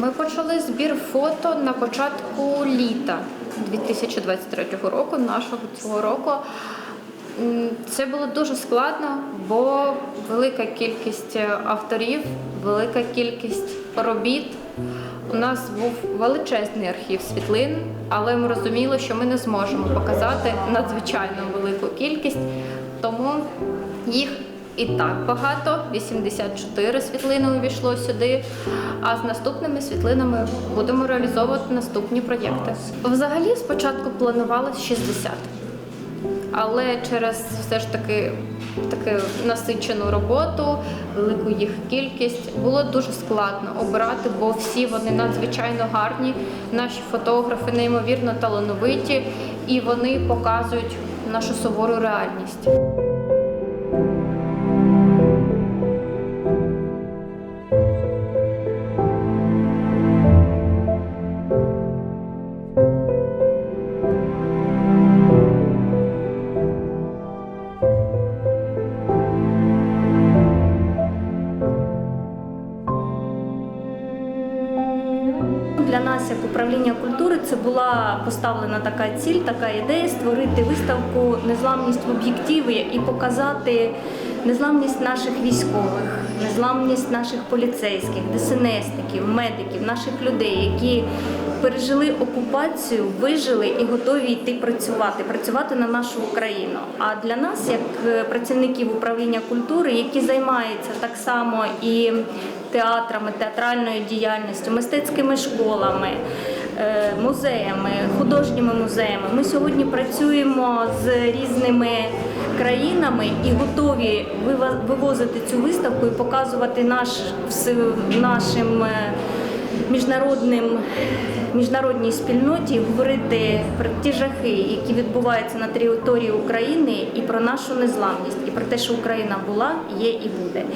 Ми почали збір фото на початку літа 2023 року, нашого цього року. Це було дуже складно, бо велика кількість авторів, велика кількість робіт. У нас був величезний архів світлин, але ми розуміли, що ми не зможемо показати надзвичайно велику кількість, тому їх і так багато. 84 світлини увійшло сюди. А з наступними світлинами будемо реалізовувати наступні проєкти. Взагалі, спочатку планувалось 60. Але через все ж таки таку насичену роботу, велику їх кількість було дуже складно обирати, бо всі вони надзвичайно гарні. Наші фотографи неймовірно талановиті, і вони показують нашу сувору реальність. Для нас, як управління культури, це була поставлена така ціль, така ідея створити виставку Незламність в об'єктиві і показати незламність наших військових, незламність наших поліцейських, ДСНСників, медиків, наших людей, які пережили окупацію, вижили і готові йти працювати, працювати на нашу Україну. А для нас, як е, працівників управління культури, які займаються так само і театрами, театральною діяльністю, мистецькими школами, е, музеями, художніми музеями. Ми сьогодні працюємо з різними країнами і готові вивозити цю виставку і показувати наш нашим. е, Міжнародним міжнародній спільноті говорити про ті жахи, які відбуваються на території України, і про нашу незламність, і про те, що Україна була, є і буде.